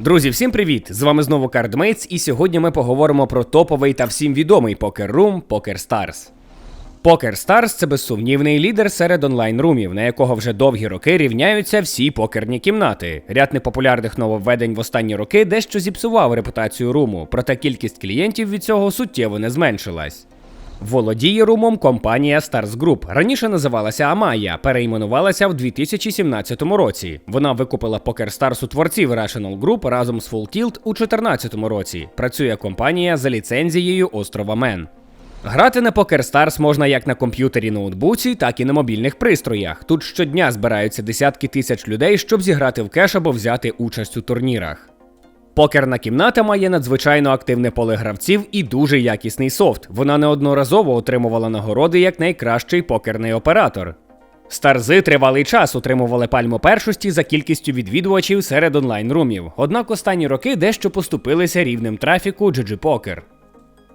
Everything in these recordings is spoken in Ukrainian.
Друзі, всім привіт! З вами знову CardMates, і сьогодні ми поговоримо про топовий та всім відомий покер-рум PokerStars. PokerStars – це безсумнівний лідер серед онлайн-румів, на якого вже довгі роки рівняються всі покерні кімнати. Ряд непопулярних нововведень в останні роки дещо зіпсував репутацію руму, проте кількість клієнтів від цього суттєво не зменшилась. Володіє румом компанія Stars Group. Раніше називалася Amaya, перейменувалася в 2017 році. Вона викупила PokerStars у творців Rational Group разом з Full Tilt у 2014 році. Працює компанія за ліцензією острова Мен. Грати на PokerStars можна як на комп'ютері ноутбуці, так і на мобільних пристроях. Тут щодня збираються десятки тисяч людей, щоб зіграти в кеш або взяти участь у турнірах. Покерна кімната має надзвичайно активне поле гравців і дуже якісний софт. Вона неодноразово отримувала нагороди як найкращий покерний оператор. Старзи тривалий час отримували пальму першості за кількістю відвідувачів серед онлайн-румів. Однак останні роки дещо поступилися рівнем трафіку GG Poker.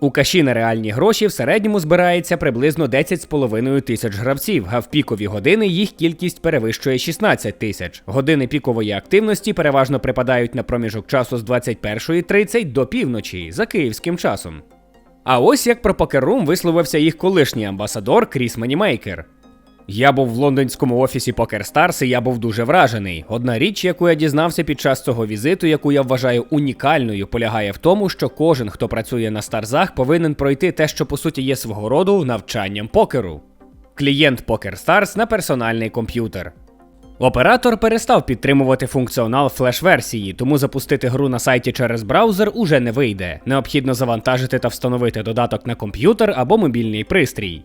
У каші на реальні гроші в середньому збирається приблизно 10,5 тисяч гравців, а в пікові години їх кількість перевищує 16 тисяч. Години пікової активності переважно припадають на проміжок часу з 21.30 до півночі за київським часом. А ось як про покеррум висловився їх колишній амбасадор Кріс Манімейкер. Я був в лондонському офісі PokerStars і я був дуже вражений. Одна річ, яку я дізнався під час цього візиту, яку я вважаю унікальною, полягає в тому, що кожен, хто працює на старзах, повинен пройти те, що по суті є свого роду навчанням покеру. Клієнт PokerStars на персональний комп'ютер. Оператор перестав підтримувати функціонал флеш-версії, тому запустити гру на сайті через браузер уже не вийде. Необхідно завантажити та встановити додаток на комп'ютер або мобільний пристрій.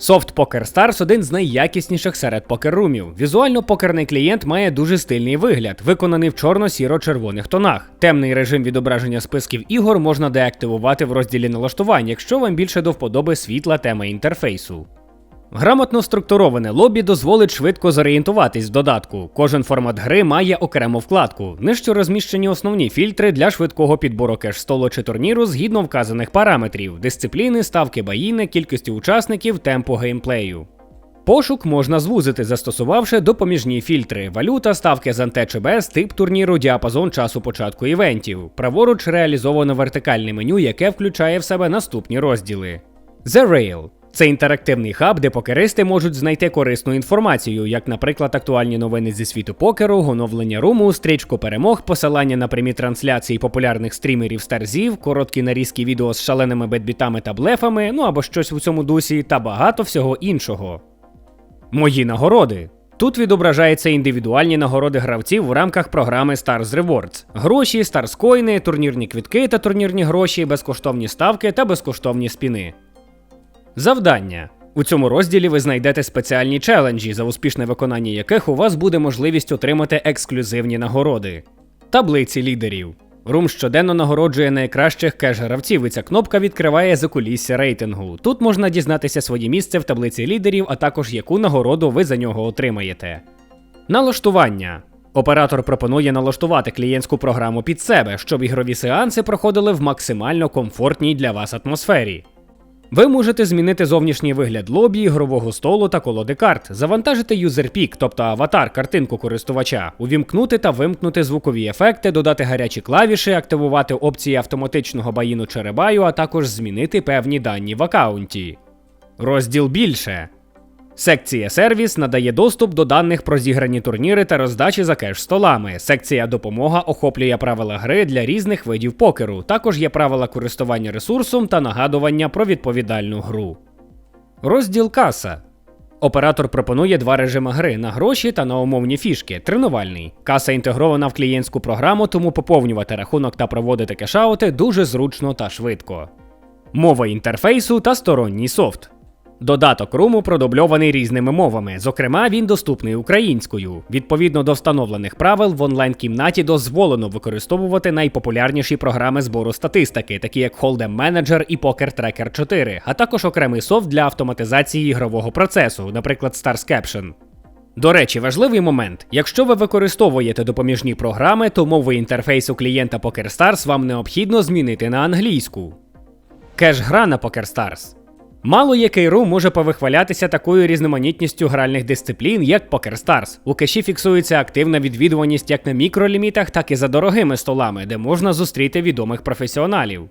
Софт PokerStars один з найякісніших серед покеррумів. Візуально покерний клієнт має дуже стильний вигляд, виконаний в чорно-сіро-червоних тонах. Темний режим відображення списків ігор можна деактивувати в розділі налаштувань, якщо вам більше до вподоби світла тема інтерфейсу. Грамотно структуроване лобі дозволить швидко зорієнтуватись в додатку. Кожен формат гри має окрему вкладку. Нижче розміщені основні фільтри для швидкого підбору кеш-столу чи турніру згідно вказаних параметрів: дисципліни, ставки баїни, кількості учасників, темпу геймплею. Пошук можна звузити, застосувавши допоміжні фільтри: валюта, ставки з анте чи без, тип турніру, діапазон часу початку івентів. Праворуч реалізовано вертикальне меню, яке включає в себе наступні розділи: The Rail це інтерактивний хаб, де покеристи можуть знайти корисну інформацію, як, наприклад, актуальні новини зі світу покеру, оновлення руму, стрічку перемог, посилання на прямі трансляції популярних стрімерів старзів, короткі нарізки відео з шаленими бетбітами та блефами, ну або щось у цьому дусі, та багато всього іншого. Мої нагороди. Тут відображаються індивідуальні нагороди гравців в рамках програми Stars Rewards. Гроші, старскоїни, турнірні квітки та турнірні гроші, безкоштовні ставки та безкоштовні спіни. Завдання. У цьому розділі ви знайдете спеціальні челенджі, за успішне виконання яких у вас буде можливість отримати ексклюзивні нагороди. Таблиці лідерів. Рум щоденно нагороджує найкращих кеш-гравців, і ця кнопка відкриває закулісся рейтингу. Тут можна дізнатися своє місце в таблиці лідерів, а також яку нагороду ви за нього отримаєте. Налаштування. Оператор пропонує налаштувати клієнтську програму під себе, щоб ігрові сеанси проходили в максимально комфортній для вас атмосфері. Ви можете змінити зовнішній вигляд лобі, ігрового столу та колоди карт, завантажити юзерпік, тобто аватар, картинку користувача, увімкнути та вимкнути звукові ефекти, додати гарячі клавіші, активувати опції автоматичного баїну черебаю, а також змінити певні дані в аккаунті. Розділ більше. Секція сервіс надає доступ до даних про зіграні турніри та роздачі за кеш столами. Секція допомога охоплює правила гри для різних видів покеру. Також є правила користування ресурсом та нагадування про відповідальну гру. Розділ каса. Оператор пропонує два режими гри на гроші та на умовні фішки. Тренувальний. Каса інтегрована в клієнтську програму, тому поповнювати рахунок та проводити кешаути дуже зручно та швидко. Мова інтерфейсу та сторонній софт. Додаток руму продубльований різними мовами, зокрема, він доступний українською. Відповідно до встановлених правил, в онлайн-кімнаті дозволено використовувати найпопулярніші програми збору статистики, такі як Hold'em Manager і Poker Tracker 4, а також окремий софт для автоматизації ігрового процесу, наприклад, Stars Caption. До речі, важливий момент: якщо ви використовуєте допоміжні програми, то мови інтерфейсу клієнта PokerStars вам необхідно змінити на англійську. Кеш-гра на PokerStars. Мало який рум може повихвалятися такою різноманітністю гральних дисциплін, як PokerStars. У кеші фіксується активна відвідуваність як на мікролімітах, так і за дорогими столами, де можна зустріти відомих професіоналів.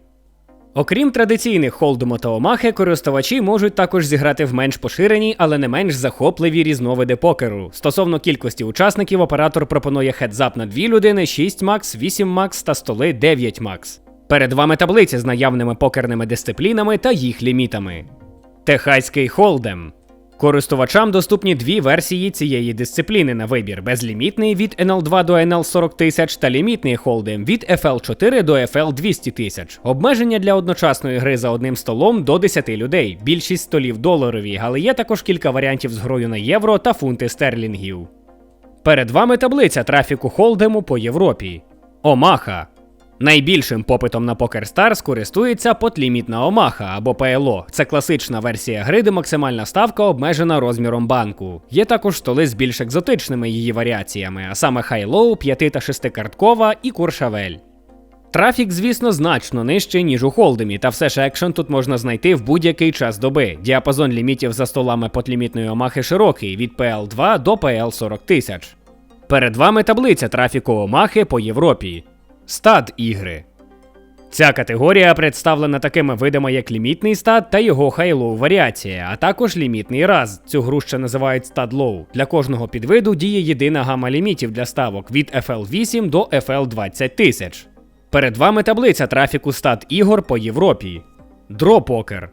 Окрім традиційних холдому та омахи, користувачі можуть також зіграти в менш поширені, але не менш захопливі різновиди покеру. Стосовно кількості учасників, оператор пропонує хедзап на дві людини, 6 макс, 8 макс та столи 9 макс. Перед вами таблиці з наявними покерними дисциплінами та їх лімітами. Техаський холдем. Користувачам доступні дві версії цієї дисципліни на вибір: безлімітний від NL2 до NL 40 тисяч та лімітний холдем від FL4 до FL 200 тисяч. Обмеження для одночасної гри за одним столом до 10 людей. Більшість столів доларові, але є також кілька варіантів з грою на євро та фунти стерлінгів. Перед вами таблиця трафіку холдему по Європі. Омаха. Найбільшим попитом на PokerStars користується потлімітна Омаха або ПЛО. Це класична версія гри, де максимальна ставка обмежена розміром банку. Є також столи з більш екзотичними її варіаціями, а саме Хай-Лоу, 5 та 6 карткова і Куршавель. Трафік, звісно, значно нижчий, ніж у холдемі, та все ж екшен тут можна знайти в будь-який час доби. Діапазон лімітів за столами потлімітної омахи широкий від PL2 до PL40 тисяч. Перед вами таблиця трафіку омахи по Європі. Стад ігри. Ця категорія представлена такими видами, як лімітний стад та його хайлоу варіація, а також лімітний раз. Цю гру ще називають стад лоу. Для кожного підвиду діє єдина гама лімітів для ставок від FL8 до FL20 тисяч. Перед вами таблиця трафіку стад ігор по Європі. Дропокер.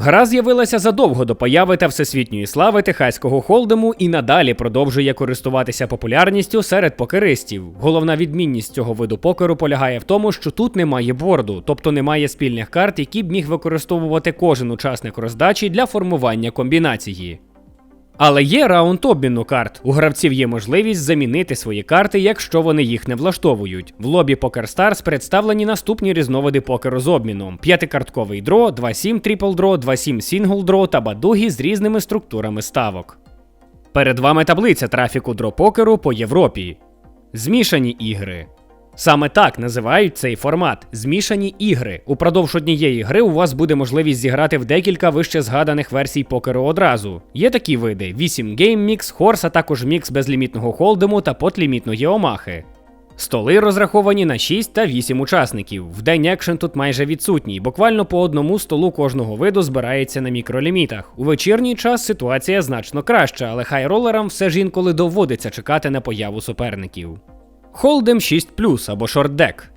Гра з'явилася задовго до появи та всесвітньої слави техаського холдему і надалі продовжує користуватися популярністю серед покеристів. Головна відмінність цього виду покеру полягає в тому, що тут немає борду, тобто немає спільних карт, які б міг використовувати кожен учасник роздачі для формування комбінації. Але є раунд обміну карт. У гравців є можливість замінити свої карти, якщо вони їх не влаштовують. В лобі PokerStars представлені наступні різновиди покеру з обміном: п'ятикартковий дро, 2-7 трипл дро, 2-7 сінгл дро та бадугі з різними структурами ставок. Перед вами таблиця трафіку дропокеру по Європі. Змішані ігри. Саме так називають цей формат змішані ігри. Упродовж однієї гри у вас буде можливість зіграти в декілька вище згаданих версій покеру одразу. Є такі види: 8 Game Mix, Horse, а також мікс безлімітного холдему та потлімітної омахи. Столи розраховані на 6 та 8 учасників. В день екшен тут майже відсутній. Буквально по одному столу кожного виду збирається на мікролімітах. У вечірній час ситуація значно краща, але хайролерам все ж інколи доводиться чекати на появу суперників. Холдем 6 або шортдек.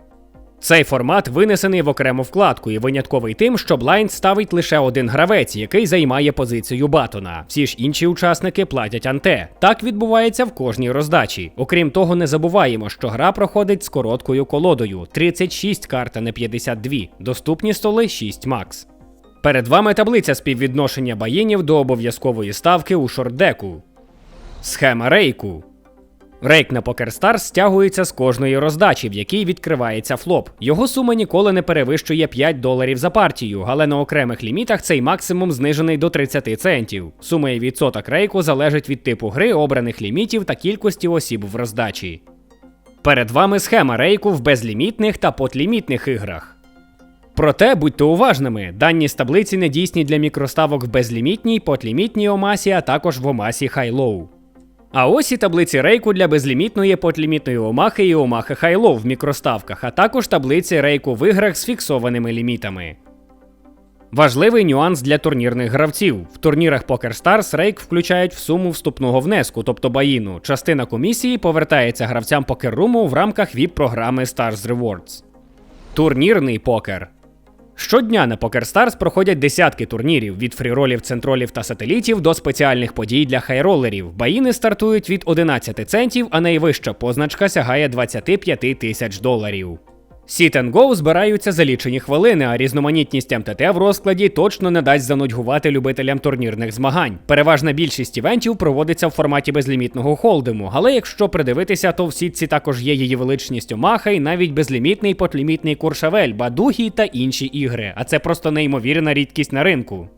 Цей формат винесений в окрему вкладку і винятковий тим, що блайнд ставить лише один гравець, який займає позицію батона. Всі ж інші учасники платять анте. Так відбувається в кожній роздачі. Окрім того, не забуваємо, що гра проходить з короткою колодою 36 карт, а не 52. Доступні столи 6 макс. Перед вами таблиця співвідношення баїнів до обов'язкової ставки у шортдеку. Схема рейку. Рейк на PokerStars стягується з кожної роздачі, в якій відкривається флоп. Його сума ніколи не перевищує 5 доларів за партію, але на окремих лімітах цей максимум знижений до 30 центів. Сума і відсоток рейку залежить від типу гри, обраних лімітів та кількості осіб в роздачі. Перед вами схема рейку в безлімітних та потлімітних іграх. Проте будьте уважними, дані з таблиці не дійсні для мікроставок в безлімітній, потлімітній омасі, а також в омасі хай-лоу. А ось і таблиці рейку для безлімітної подлімітної омахи і омахи хайлов в мікроставках, а також таблиці рейку в іграх з фіксованими лімітами. Важливий нюанс для турнірних гравців. В турнірах PokerStars рейк включають в суму вступного внеску, тобто баїну. Частина комісії повертається гравцям покерруму в рамках ВІП-програми Stars Rewards. Турнірний покер. Щодня на PokerStars проходять десятки турнірів від фріролів, центролів та сателітів до спеціальних подій для хайролерів. Баїни стартують від 11 центів, а найвища позначка сягає 25 тисяч доларів. Сіт and Go збираються за лічені хвилини, а різноманітність МТТ в розкладі точно не дасть занудьгувати любителям турнірних змагань. Переважна більшість івентів проводиться в форматі безлімітного холдему, але якщо придивитися, то в сітці також є її величність Омаха і навіть безлімітний потлімітний Куршавель, Бадугі та інші ігри. А це просто неймовірна рідкість на ринку.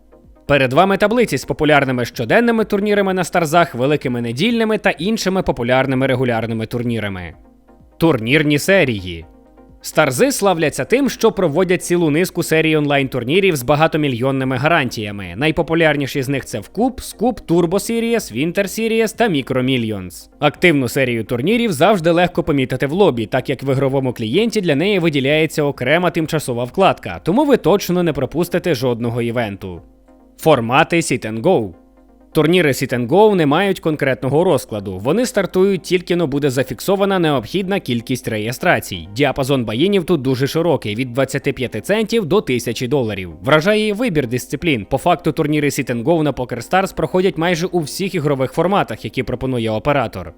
Перед вами таблиці з популярними щоденними турнірами на старзах, великими недільними та іншими популярними регулярними турнірами. Турнірні серії. Старзи славляться тим, що проводять цілу низку серій онлайн-турнірів з багатомільйонними гарантіями. Найпопулярніші з них це Вкуп, Скуп, Turbo Series, Winter Series та Micro Millions. Активну серію турнірів завжди легко помітити в лобі, так як в ігровому клієнті для неї виділяється окрема тимчасова вкладка, тому ви точно не пропустите жодного івенту. Формати Sit and Go Турніри Sit and Go не мають конкретного розкладу. Вони стартують тільки но буде зафіксована необхідна кількість реєстрацій. Діапазон баїнів тут дуже широкий від 25 центів до 1000 доларів. Вражає вибір дисциплін. По факту турніри Sit and Go на PokerStars проходять майже у всіх ігрових форматах, які пропонує оператор.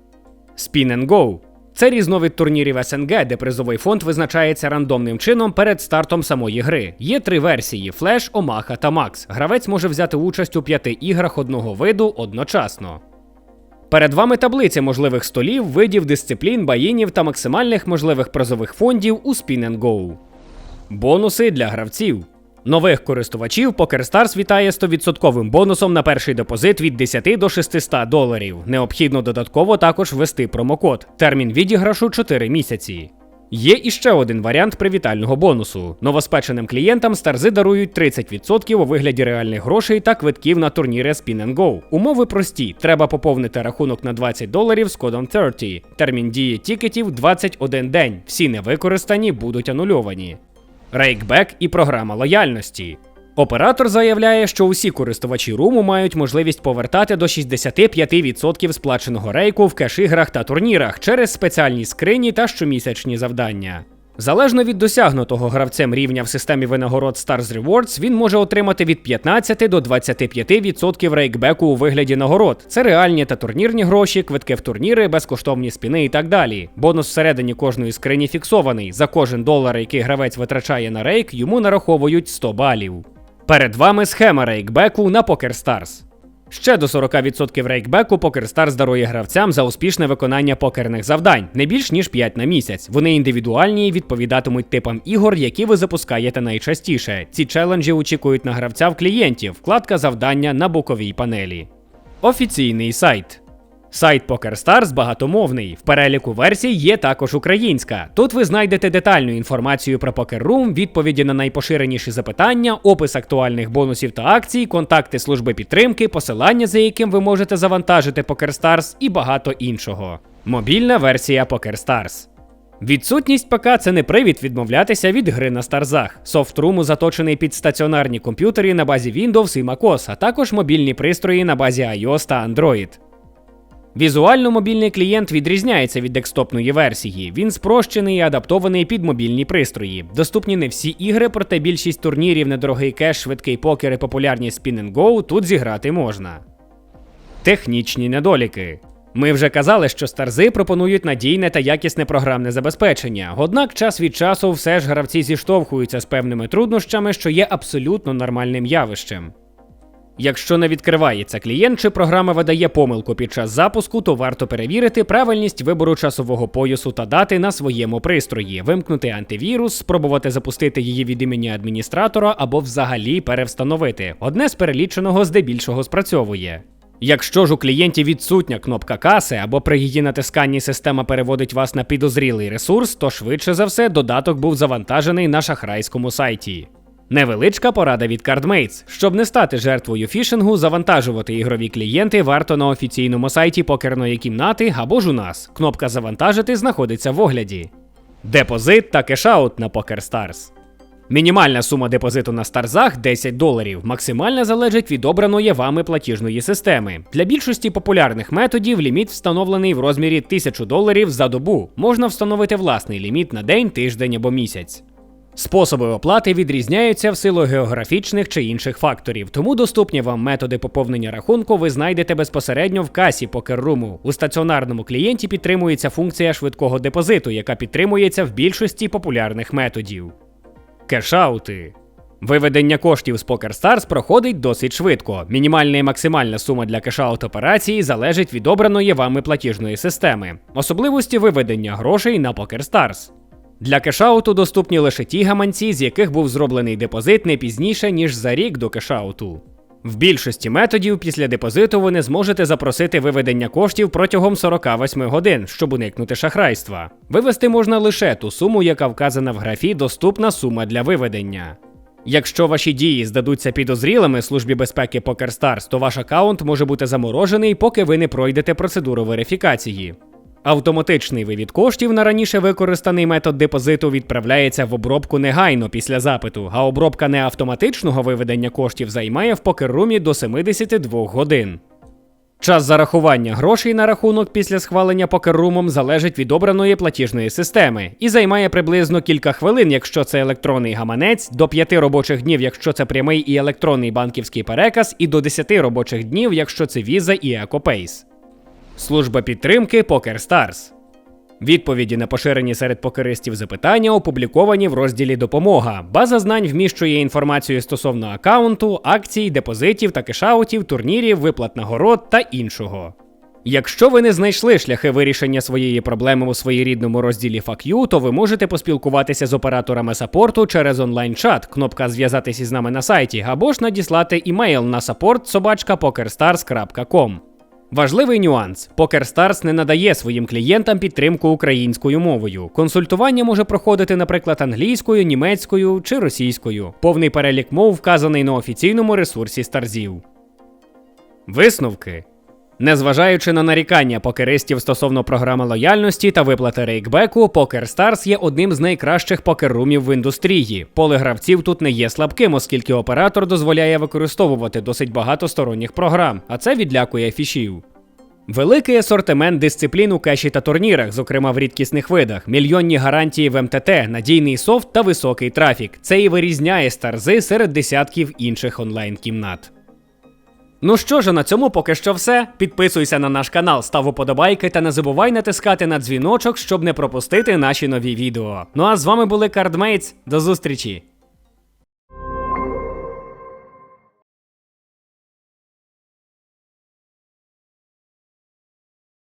Spin and Go це різновид турнірів СНГ, де призовий фонд визначається рандомним чином перед стартом самої гри. Є три версії: Флеш, Омаха та Макс. Гравець може взяти участь у п'яти іграх одного виду одночасно. Перед вами таблиця можливих столів, видів дисциплін, баїнів та максимальних можливих призових фондів у Spin Go. Бонуси для гравців. Нових користувачів PokerStars вітає 100% бонусом на перший депозит від 10 до 600 доларів. Необхідно додатково також ввести промокод. Термін відіграшу 4 місяці. Є іще один варіант привітального бонусу. Новоспеченим клієнтам старзи дарують 30% у вигляді реальних грошей та квитків на турніри Spin and Go. Умови прості: треба поповнити рахунок на 20 доларів з кодом 30. Термін дії тікетів 21 день. Всі невикористані будуть анульовані. Рейкбек і програма лояльності. Оператор заявляє, що усі користувачі руму мають можливість повертати до 65% сплаченого рейку в кеш-іграх та турнірах через спеціальні скрині та щомісячні завдання. Залежно від досягнутого гравцем рівня в системі винагород Stars Rewards, він може отримати від 15 до 25% рейкбеку у вигляді нагород. Це реальні та турнірні гроші, квитки в турніри, безкоштовні спіни і так далі. Бонус всередині кожної скрині фіксований. За кожен долар, який гравець витрачає на рейк, йому нараховують 100 балів. Перед вами схема рейкбеку на PokerStars. Ще до 40% рейкбеку PokerStars дарує гравцям за успішне виконання покерних завдань, не більш ніж 5 на місяць. Вони індивідуальні і відповідатимуть типам ігор, які ви запускаєте найчастіше. Ці челенджі очікують на гравця в клієнтів, вкладка завдання на боковій панелі. Офіційний сайт. Сайт PokerStars багатомовний. В переліку версій є також українська. Тут ви знайдете детальну інформацію про Poker Room, відповіді на найпоширеніші запитання, опис актуальних бонусів та акцій, контакти служби підтримки, посилання, за яким ви можете завантажити PokerStars і багато іншого. Мобільна версія PokerStars. Відсутність ПК це не привід відмовлятися від гри на старзах. Софтруму заточений під стаціонарні комп'ютери на базі Windows і MacOS, а також мобільні пристрої на базі iOS та Android. Візуально мобільний клієнт відрізняється від декстопної версії. Він спрощений і адаптований під мобільні пристрої. Доступні не всі ігри, проте більшість турнірів, недорогий кеш, швидкий покер і популярні Go тут зіграти можна. Технічні недоліки. Ми вже казали, що старзи пропонують надійне та якісне програмне забезпечення. Однак час від часу все ж гравці зіштовхуються з певними труднощами, що є абсолютно нормальним явищем. Якщо не відкривається клієнт чи програма видає помилку під час запуску, то варто перевірити правильність вибору часового поясу та дати на своєму пристрої, вимкнути антивірус, спробувати запустити її від імені адміністратора або взагалі перевстановити. Одне з переліченого здебільшого спрацьовує. Якщо ж у клієнті відсутня кнопка каси або при її натисканні система переводить вас на підозрілий ресурс, то швидше за все додаток був завантажений на шахрайському сайті. Невеличка порада від CardMates. Щоб не стати жертвою фішингу, завантажувати ігрові клієнти варто на офіційному сайті покерної кімнати або ж у нас. Кнопка Завантажити знаходиться в огляді. Депозит та кешаут на PokerStars. Мінімальна сума депозиту на старзах 10 доларів. Максимальна залежить від обраної вами платіжної системи. Для більшості популярних методів ліміт встановлений в розмірі 1000 доларів за добу. Можна встановити власний ліміт на день, тиждень або місяць. Способи оплати відрізняються в силу географічних чи інших факторів, тому доступні вам методи поповнення рахунку ви знайдете безпосередньо в касі покерруму. У стаціонарному клієнті підтримується функція швидкого депозиту, яка підтримується в більшості популярних методів. Кешаути. Виведення коштів з PokerStars проходить досить швидко. Мінімальна і максимальна сума для кешаут операції залежить від обраної вами платіжної системи, особливості виведення грошей на PokerStars. Для кешауту доступні лише ті гаманці, з яких був зроблений депозит не пізніше, ніж за рік до кешауту. В більшості методів після депозиту ви не зможете запросити виведення коштів протягом 48 годин, щоб уникнути шахрайства. Вивести можна лише ту суму, яка вказана в графі Доступна сума для виведення. Якщо ваші дії здадуться підозрілими службі безпеки PokerStars, то ваш аккаунт може бути заморожений, поки ви не пройдете процедуру верифікації. Автоматичний вивід коштів на раніше використаний метод депозиту відправляється в обробку негайно після запиту, а обробка неавтоматичного виведення коштів займає в покеррумі до 72 годин. Час зарахування грошей на рахунок після схвалення покеррумом залежить від обраної платіжної системи і займає приблизно кілька хвилин, якщо це електронний гаманець, до 5 робочих днів, якщо це прямий і електронний банківський переказ, і до 10 робочих днів, якщо це Visa і EcoPace. Служба підтримки PokerStars. Відповіді на поширені серед покеристів запитання опубліковані в розділі Допомога. База знань вміщує інформацію стосовно аккаунту, акцій, депозитів та кешаутів, турнірів, виплат нагород та іншого. Якщо ви не знайшли шляхи вирішення своєї проблеми у своєрідному розділі FAQ, то ви можете поспілкуватися з операторами саппорту через онлайн-чат, кнопка Зв'язатись із нами на сайті, або ж надіслати імейл на support собачка pokerstars.com. Важливий нюанс: PokerStars не надає своїм клієнтам підтримку українською мовою. Консультування може проходити, наприклад, англійською, німецькою чи російською. Повний перелік мов вказаний на офіційному ресурсі Старзів. Висновки. Незважаючи на нарікання покеристів стосовно програми лояльності та виплати рейкбеку, PokerStars є одним з найкращих покеррумів в індустрії. Поле гравців тут не є слабким, оскільки оператор дозволяє використовувати досить багато сторонніх програм, а це відлякує фішів. Великий асортимент дисциплін у кеші та турнірах, зокрема в рідкісних видах, мільйонні гарантії в МТТ, надійний софт та високий трафік. Це і вирізняє старзи серед десятків інших онлайн-кімнат. Ну що ж, на цьому поки що все. Підписуйся на наш канал, став уподобайки та не забувай натискати на дзвіночок, щоб не пропустити наші нові відео. Ну а з вами були Кардмейтс. До зустрічі!